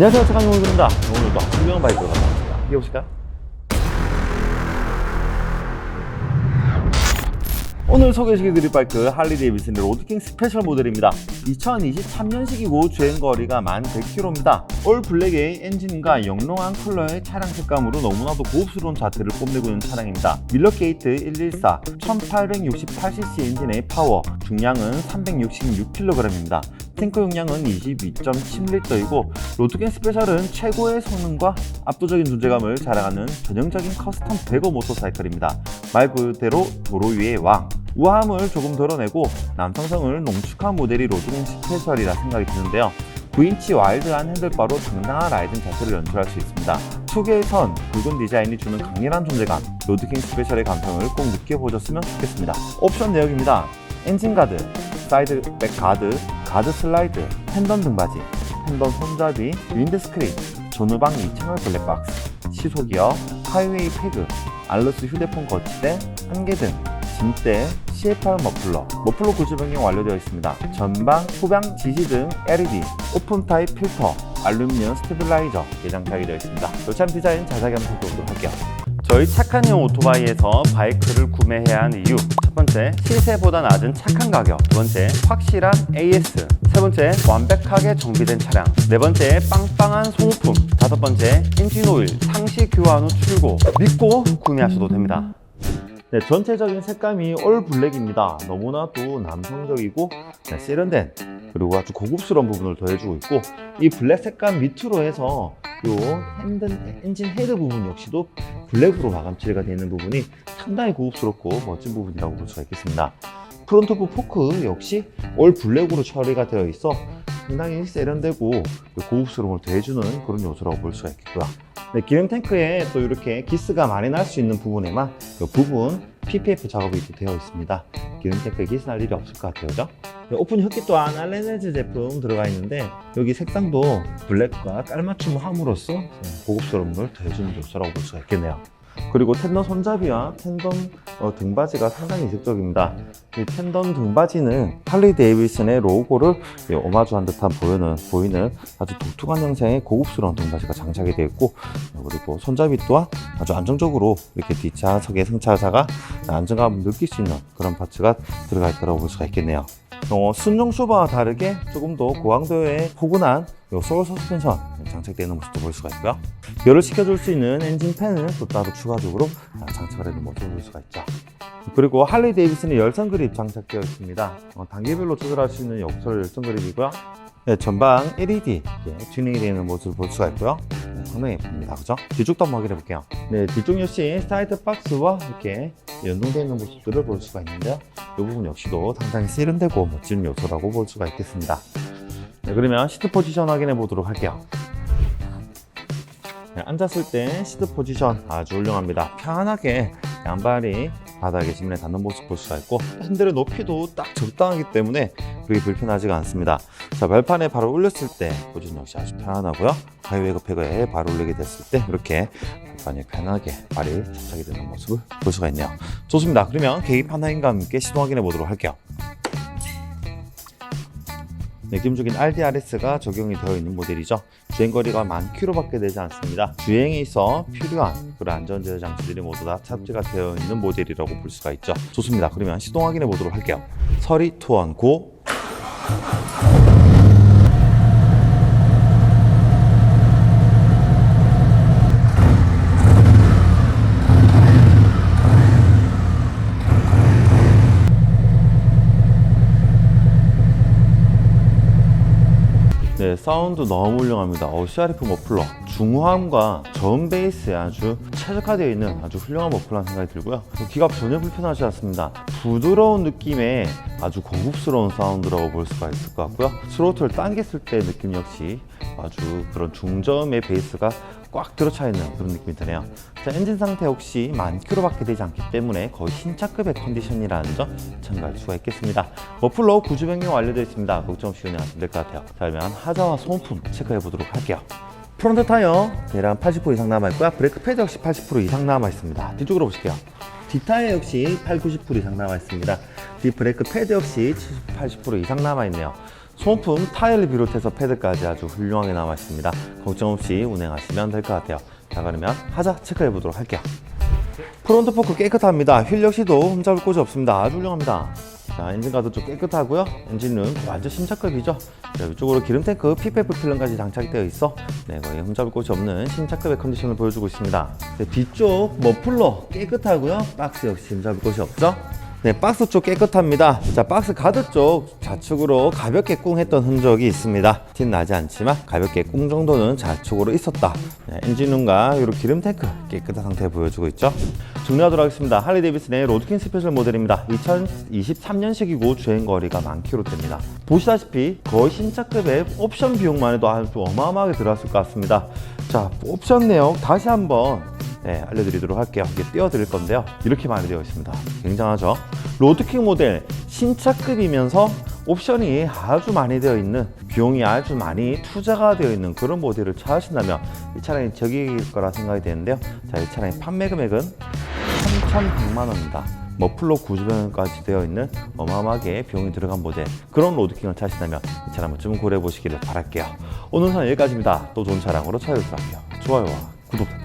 안녕하세요 차강용입니다. 오늘도 유명한 바이크로 왔습니다. 이게 보실까요? 오늘 소개시켜드릴 바이크 할리 데이비슨의 로드킹 스페셜 모델입니다. 2023년식이고 주행거리가 1100km입니다. 올 블랙의 엔진과 영롱한 컬러의 차량 색감으로 너무나도 고급스러운 자태를 뽐내고 있는 차량입니다. 밀러게이트 114 1868cc 엔진의 파워 중량은 366kg입니다 탱크 용량은 22.7리터이고 로드겐 스페셜은 최고의 성능과 압도적인 존재감을 자랑하는 전형적인 커스텀 배거 모터사이클입니다. 말 그대로 도로 위의 왕. 우아함을 조금 덜어내고 남성성을 농축한 모델이 로드겐 스페셜이라 생각이 드는데요. 9인치 와일드한 핸들바로 당당한 라이딩 자세를 연출할 수 있습니다. 투개의 선, 굵은 디자인이 주는 강렬한 존재감, 로드킹 스페셜의 감성을 꼭 느껴보셨으면 좋겠습니다. 옵션 내역입니다. 엔진 가드, 사이드 백 가드, 가드 슬라이드, 펜던 등받이, 펜던 손잡이, 윈드 스크린, 전후방 2채널 블랙박스, 시소기어, 하이웨이 패드, 알러스 휴대폰 거치대, 한개 등, 짐대, CFR 머플러, 머플러 구조 변경 완료되어 있습니다. 전방, 후방 지시등 LED, 오픈 타입 필터, 알루미늄 스테빌라이저 예장착이 되어 있습니다. 요참 디자인 자세하게 한번 살펴보도록 할게요. 저희 착한 형 오토바이에서 바이크를 구매해야 하는 이유. 첫 번째 시세보다 낮은 착한 가격. 두 번째 확실한 AS 세 번째 완벽하게 정비된 차량. 네 번째 빵빵한 소모품. 다섯 번째 엔진 오일 상시 교환 후 출고. 믿고 구매하셔도 됩니다 네, 전체적인 색감이 올 블랙입니다. 너무나도 남성적이고 네, 세련된 그리고 아주 고급스러운 부분을 더해주고 있고 이 블랙 색감 밑으로 해서 요 핸들, 엔진 헤드 부분 역시도 블랙으로 마감 처리가 되어 있는 부분이 상당히 고급스럽고 멋진 부분이라고 볼 수가 있겠습니다. 프론트 부 포크 역시 올 블랙으로 처리가 되어 있어 상당히 세련되고 고급스러움을 더해주는 그런 요소라고 볼 수가 있겠고요. 네, 기름 탱크에 또 이렇게 기스가 많이 날 수 있는 부분에만 이 부분 PPF 작업이 또 되어 있습니다. 기름 탱크에 기스 날 일이 없을 것 같아요, 그죠? 네, 오픈 흡기 또한 알렌즈 제품 들어가 있는데 여기 색상도 블랙과 깔맞춤을 함으로써 고급스러움을 더해주는 요소라고 볼 수가 있겠네요. 그리고 텐던 손잡이와 텐던 어, 등받이가 상당히 이색적입니다. 이 텐던 등받이는 할리 데이비슨의 로고를 예, 오마주한 듯한 보이는, 보이는 아주 독특한 형상의 고급스러운 등받이가 장착이 되어 있고 어, 그리고 손잡이 또한 아주 안정적으로 이렇게 뒷좌석의 승차자가 안정감을 느낄 수 있는 그런 파츠가 들어가 있다고 볼 수가 있겠네요. 어, 순정 쇼바와 다르게 조금 더 고강도의 포근한 요 소울 서스펜션 장착되어 있는 모습도 볼 수가 있고요. 열을 식혀줄 수 있는 엔진 팬을 또 따로 추가적으로 장착을 해놓은 모습을 볼 수가 있죠. 그리고 할리 데이비슨의 열선 그립 장착되어 있습니다. 어, 단계별로 조절할 수 있는 역설 열선 그립이고요. 네, 전방 LED 예, 튜닝이 되어 있는 모습을 볼 수가 있고요. 네, 상당히 예쁩니다. 그죠? 뒤쪽도 한번 확인해 볼게요. 네, 뒤쪽 역시 사이드 박스와 이렇게 연동되어 있는 모습들을 볼 수가 있는데요. 이 부분 역시도 상당히 세련되고 멋진 요소라고 볼 수가 있겠습니다. 네, 그러면 시트 포지션 확인해 보도록 할게요. 네, 앉았을 때 시트 포지션 아주 훌륭합니다. 편하게 양발이 바닥에 지면에 닿는 모습 볼 수가 있고 핸들의 높이도 딱 적당하기 때문에 그게 불편하지가 않습니다. 자 발판에 바로 올렸을 때 포지션 역시 아주 편안하고요. 하이웨이 급회거에 바로 올리게 됐을 때 이렇게 발판에 편하게 발이 장착이 되는 모습을 볼 수가 있네요. 좋습니다. 그러면 계기 판단과 함께 시동 확인해 보도록 할게요. 네, 기본적인 RDRS가 적용이 되어 있는 모델이죠. 주행거리가 만 킬로밖에 되지 않습니다. 주행에 있어 필요한 그런 안전제어 장치들이 모두 다 탑재가 되어 있는 모델이라고 볼 수가 있죠. 좋습니다. 그러면 시동 확인해 보도록 할게요. 서리 투원 고. 네, 사운드 너무 훌륭합니다. 어, CRF 머플러. 중후함과 저음 베이스에 아주 최적화되어 있는 아주 훌륭한 머플러라는 생각이 들고요. 기갑 전혀 불편하지 않습니다. 부드러운 느낌의 아주 고급스러운 사운드라고 볼 수가 있을 것 같고요. 스로틀 당겼을 때 느낌 역시 아주 그런 중저음의 베이스가 꽉 들어차 있는 그런 느낌이 드네요. 자, 엔진 상태 역시 만 킬로밖에 되지 않기 때문에 거의 신차급의 컨디션이라는 점 참고할 수가 있겠습니다. 머플러 구조 변경 완료되어 있습니다. 걱정 없이 운행하시면 될 것 같아요. 자, 그러면 하자와 소모품 체크해 보도록 할게요. 프론트 타이어 대략 80% 이상 남아 있고요. 브레이크 패드 역시 80% 이상 남아 있습니다. 뒤쪽으로 보실게요. 뒷타이어 역시 8, 90% 이상 남아 있습니다. 뒷브레이크 패드 역시 70, 80% 이상 남아있네요. 소모품 타일을 비롯해서 패드까지 아주 훌륭하게 남아 있습니다. 걱정 없이 운행하시면 될 것 같아요. 자 그러면 하자 체크해 보도록 할게요. 프론트 포크 깨끗합니다. 휠 역시도 흠잡을 곳이 없습니다. 아주 훌륭합니다. 자, 엔진 가드도 깨끗하고요. 엔진은 완전 신차급이죠. 자, 이쪽으로 기름 탱크 PPF 필름까지 장착이 되어 있어 네, 거의 흠잡을 곳이 없는 신차급의 컨디션을 보여주고 있습니다. 네, 뒤쪽 머플러 깨끗하고요. 박스 역시 흠잡을 곳이 없죠. 네, 박스 쪽 깨끗합니다. 자, 박스 가드 쪽 좌측으로 가볍게 꿍했던 흔적이 있습니다. 티는 나지 않지만 가볍게 꿍 정도는 좌측으로 있었다. 네, 엔진룸과 이런 기름 탱크 깨끗한 상태 보여주고 있죠. 정리하도록 하겠습니다. 할리 데이비슨의 로드킹 스페셜 모델입니다. 2023년식이고 주행 거리가 만 킬로대입니다. 보시다시피 거의 신차급의 옵션 비용만 해도 아주 어마어마하게 들어갔을 것 같습니다. 자, 옵션 내용 다시 한번 네, 알려드리도록 할게요. 이게 띄워드릴 건데요. 이렇게 많이 되어 있습니다. 굉장하죠? 로드킹 모델 신차급이면서 옵션이 아주 많이 되어 있는 비용이 아주 많이 투자가 되어 있는 그런 모델을 찾으신다면 이 차량이 적일 거라 생각이 되는데요. 자, 이 차량의 판매 금액은 3,100만 원입니다. 머플러 구조변까지 되어 있는 어마어마하게 비용이 들어간 모델 그런 로드킹을 찾으신다면 이 차량 한번 좀 고려해 보시기를 바랄게요. 오늘 선 여기까지입니다. 또 좋은 차량으로 찾아뵙도록 할게요. 좋아요와 구독.